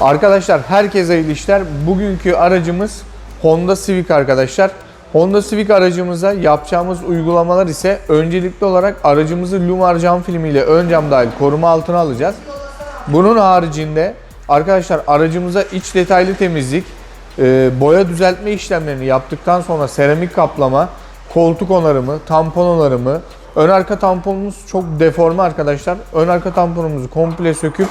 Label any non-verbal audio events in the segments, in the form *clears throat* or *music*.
Arkadaşlar herkese hayırlı işler. Bugünkü aracımız Honda Civic arkadaşlar. Honda Civic aracımıza yapacağımız uygulamalar ise öncelikli olarak aracımızı Lumar cam filmiyle ön cam dahil koruma altına alacağız. Bunun haricinde arkadaşlar aracımıza iç detaylı temizlik, e, boya düzeltme işlemlerini yaptıktan sonra seramik kaplama, koltuk onarımı, tampon onarımı, ön arka tamponumuz çok deforme arkadaşlar. Ön arka tamponumuzu komple söküp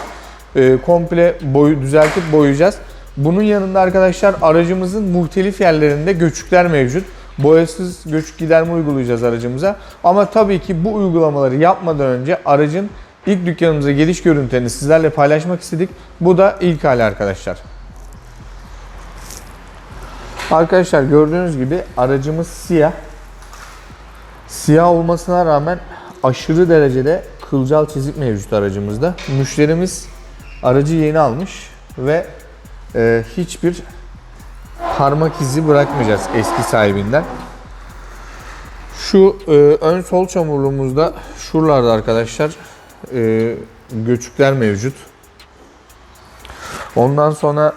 e, komple boyu düzeltip boyayacağız. Bunun yanında arkadaşlar aracımızın muhtelif yerlerinde göçükler mevcut. Boyasız göçük giderme uygulayacağız aracımıza. Ama tabii ki bu uygulamaları yapmadan önce aracın ilk dükkanımıza geliş görüntülerini sizlerle paylaşmak istedik. Bu da ilk hali arkadaşlar. Arkadaşlar gördüğünüz gibi aracımız siyah. Siyah olmasına rağmen aşırı derecede kılcal çizik mevcut aracımızda. Müşterimiz aracı yeni almış ve e, hiçbir parmak izi bırakmayacağız eski sahibinden. Şu e, ön sol çamurluğumuzda şuralarda arkadaşlar e, göçükler mevcut. Ondan sonra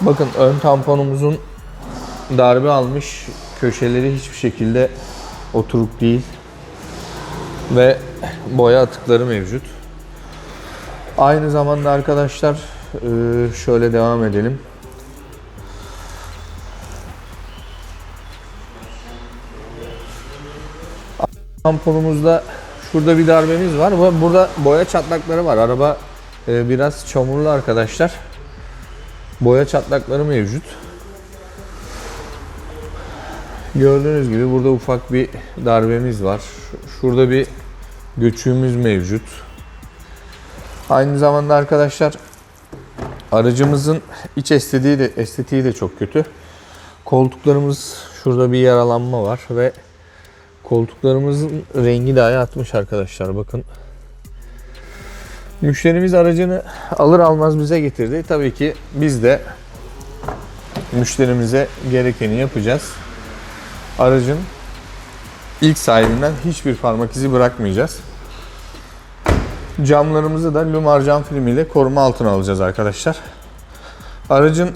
bakın ön tamponumuzun darbe almış köşeleri hiçbir şekilde oturuk değil ve boya atıkları mevcut. Aynı zamanda arkadaşlar e, şöyle devam edelim. Tamponumuzda şurada bir darbemiz var burada boya çatlakları var. Araba e, biraz çamurlu arkadaşlar. Boya çatlakları mevcut. Gördüğünüz gibi burada ufak bir darbemiz var. Şurada bir göçüğümüz mevcut. Aynı zamanda arkadaşlar aracımızın iç estetiği de estetiği de çok kötü. Koltuklarımız şurada bir yaralanma var ve koltuklarımızın rengi dahi atmış arkadaşlar bakın. Müşterimiz aracını alır almaz bize getirdi. Tabii ki biz de müşterimize gerekeni yapacağız. Aracın ilk sahibinden hiçbir parmak izi bırakmayacağız. Camlarımızı da Lumar cam filmiyle koruma altına alacağız arkadaşlar. Aracın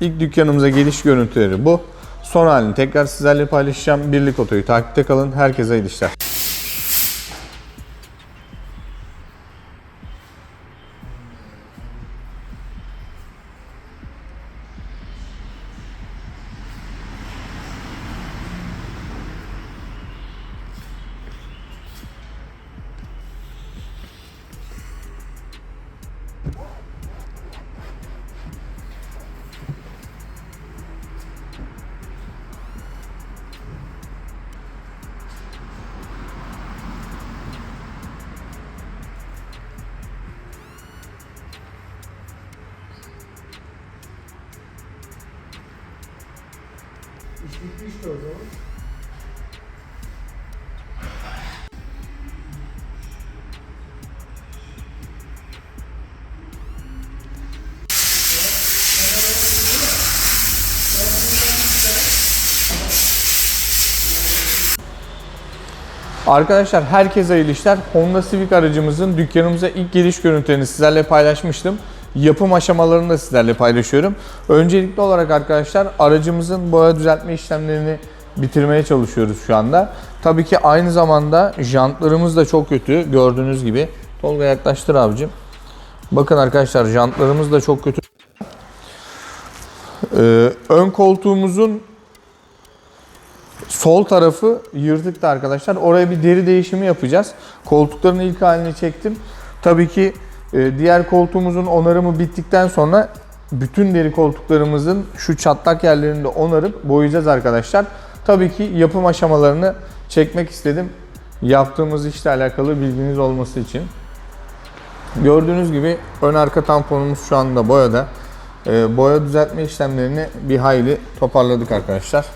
ilk dükkanımıza geliş görüntüleri bu. Son halini tekrar sizlerle paylaşacağım. Birlik Oto'yu takipte kalın. Herkese hayırlı işler. Arkadaşlar herkese hayırlı işler. Honda Civic aracımızın dükkanımıza ilk geliş görüntülerini sizlerle paylaşmıştım. Yapım aşamalarını da sizlerle paylaşıyorum. Öncelikli olarak arkadaşlar aracımızın boya düzeltme işlemlerini bitirmeye çalışıyoruz şu anda. Tabii ki aynı zamanda jantlarımız da çok kötü gördüğünüz gibi. Tolga yaklaştır abicim. Bakın arkadaşlar jantlarımız da çok kötü. Ee, ön koltuğumuzun Sol tarafı yırtıktı arkadaşlar. Oraya bir deri değişimi yapacağız. Koltukların ilk halini çektim. Tabii ki diğer koltuğumuzun onarımı bittikten sonra bütün deri koltuklarımızın şu çatlak yerlerini de onarıp boyayacağız arkadaşlar. Tabii ki yapım aşamalarını çekmek istedim. Yaptığımız işle alakalı bilginiz olması için. Gördüğünüz gibi ön arka tamponumuz şu anda boyada. E, boya düzeltme işlemlerini bir hayli toparladık arkadaşlar.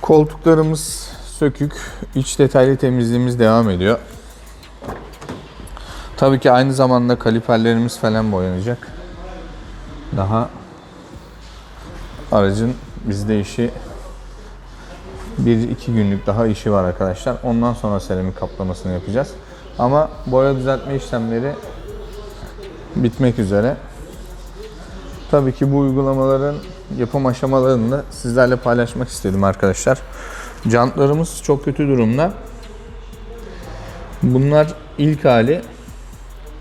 Koltuklarımız sökük. İç detaylı temizliğimiz devam ediyor. Tabii ki aynı zamanda kaliperlerimiz falan boyanacak. Daha aracın bizde işi Bir iki günlük daha işi var arkadaşlar. Ondan sonra seramik kaplamasını yapacağız. Ama boya düzeltme işlemleri bitmek üzere. Tabii ki bu uygulamaların yapım aşamalarını da sizlerle paylaşmak istedim arkadaşlar. Jantlarımız çok kötü durumda. Bunlar ilk hali.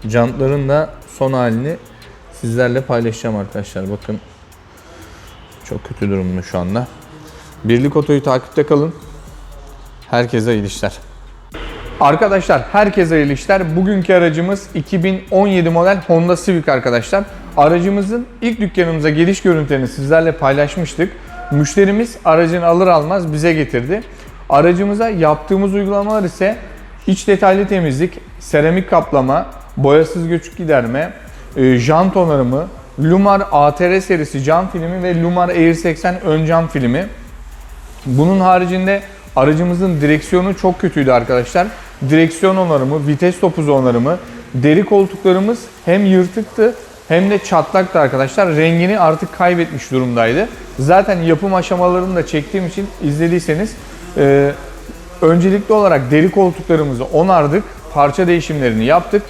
Jantların da son halini sizlerle paylaşacağım arkadaşlar. Bakın çok kötü durumda şu anda. Birlik Oto'yu takipte kalın. Herkese iyi işler. Arkadaşlar herkese hayırlı işler. Bugünkü aracımız 2017 model Honda Civic arkadaşlar. Aracımızın ilk dükkanımıza geliş görüntülerini sizlerle paylaşmıştık. Müşterimiz aracını alır almaz bize getirdi. Aracımıza yaptığımız uygulamalar ise iç detaylı temizlik, seramik kaplama, boyasız göçük giderme, e, jant onarımı, Lumar ATR serisi cam filmi ve Lumar Air 80 ön cam filmi. Bunun haricinde aracımızın direksiyonu çok kötüydü arkadaşlar. Direksiyon onarımı, vites topuzu onarımı, deri koltuklarımız hem yırtıktı hem de çatlaktı arkadaşlar. Rengini artık kaybetmiş durumdaydı. Zaten yapım aşamalarını da çektiğim için izlediyseniz e, öncelikli olarak deri koltuklarımızı onardık. Parça değişimlerini yaptık.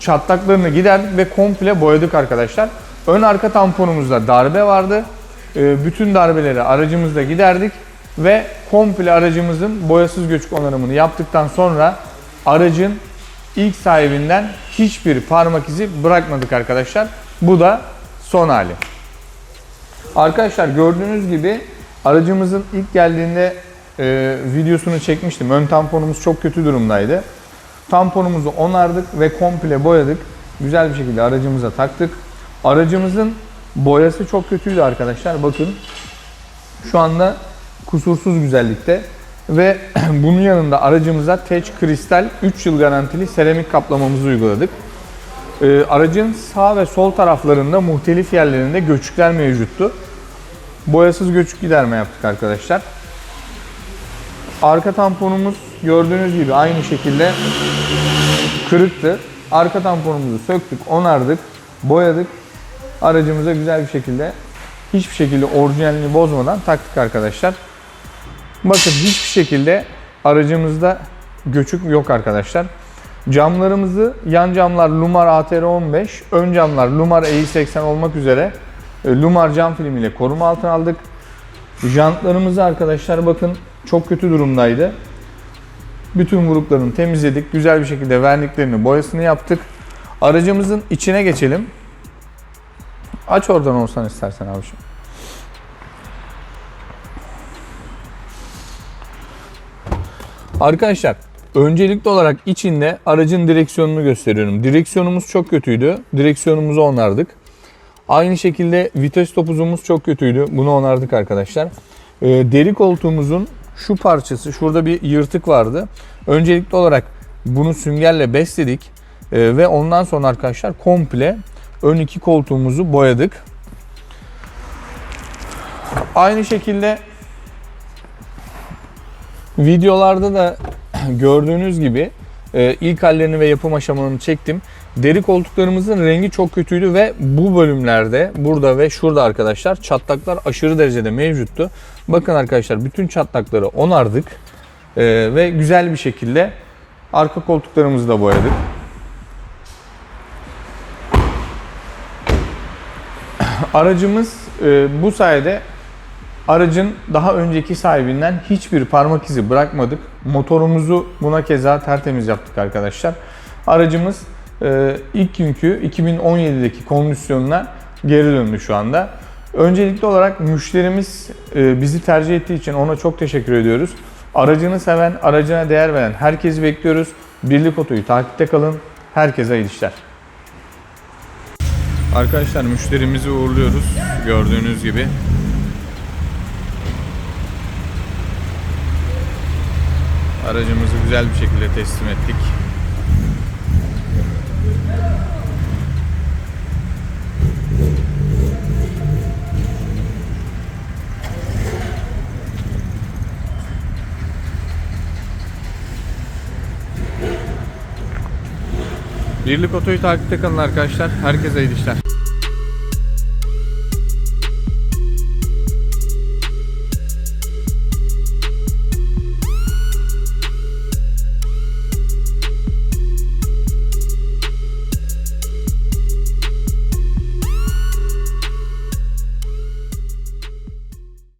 Çatlaklarını giderdik ve komple boyadık arkadaşlar. Ön arka tamponumuzda darbe vardı. E, bütün darbeleri aracımızda giderdik ve komple aracımızın boyasız göçük onarımını yaptıktan sonra aracın ilk sahibinden hiçbir parmak izi bırakmadık arkadaşlar. Bu da son hali. Arkadaşlar gördüğünüz gibi aracımızın ilk geldiğinde e, videosunu çekmiştim. Ön tamponumuz çok kötü durumdaydı. Tamponumuzu onardık ve komple boyadık. Güzel bir şekilde aracımıza taktık. Aracımızın boyası çok kötüydü arkadaşlar. Bakın şu anda kusursuz güzellikte ve *clears throat* bunun yanında aracımıza Tech Kristal 3 yıl garantili seramik kaplamamızı uyguladık. Ee, aracın sağ ve sol taraflarında muhtelif yerlerinde göçükler mevcuttu. Boyasız göçük giderme yaptık arkadaşlar. Arka tamponumuz gördüğünüz gibi aynı şekilde kırıktı. Arka tamponumuzu söktük, onardık, boyadık. Aracımıza güzel bir şekilde hiçbir şekilde orijinalini bozmadan taktık arkadaşlar. Bakın hiçbir şekilde aracımızda göçük yok arkadaşlar. Camlarımızı yan camlar Lumar ATR 15, ön camlar Lumar EI80 olmak üzere e, Lumar cam filmiyle koruma altına aldık. Jantlarımızı arkadaşlar bakın çok kötü durumdaydı. Bütün vuruklarını temizledik. Güzel bir şekilde verniklerini, boyasını yaptık. Aracımızın içine geçelim. Aç oradan olsan istersen abiciğim. Arkadaşlar öncelikli olarak içinde aracın direksiyonunu gösteriyorum. Direksiyonumuz çok kötüydü. Direksiyonumuzu onardık. Aynı şekilde vites topuzumuz çok kötüydü. Bunu onardık arkadaşlar. Ee, deri koltuğumuzun şu parçası, şurada bir yırtık vardı. Öncelikli olarak bunu süngerle besledik. Ee, ve ondan sonra arkadaşlar komple ön iki koltuğumuzu boyadık. Aynı şekilde videolarda da *clears throat* gördüğünüz gibi e, ilk hallerini ve yapım aşamalarını çektim. Deri koltuklarımızın rengi çok kötüydü ve bu bölümlerde burada ve şurada arkadaşlar çatlaklar aşırı derecede mevcuttu. Bakın arkadaşlar bütün çatlakları onardık e, ve güzel bir şekilde arka koltuklarımızı da boyadık. *clears throat* Aracımız e, bu sayede aracın daha önceki sahibinden hiçbir parmak izi bırakmadık. Motorumuzu buna keza tertemiz yaptık arkadaşlar. Aracımız e, ilk günkü 2017'deki kondisyonuna geri döndü şu anda. Öncelikli olarak müşterimiz e, bizi tercih ettiği için ona çok teşekkür ediyoruz. Aracını seven, aracına değer veren herkesi bekliyoruz. Birlik Oto'yu takipte kalın. Herkese iyi işler. Arkadaşlar müşterimizi uğurluyoruz gördüğünüz gibi. Aracımızı güzel bir şekilde teslim ettik. Birlik Oto'yu takipte kalın arkadaşlar. Herkese iyi işler.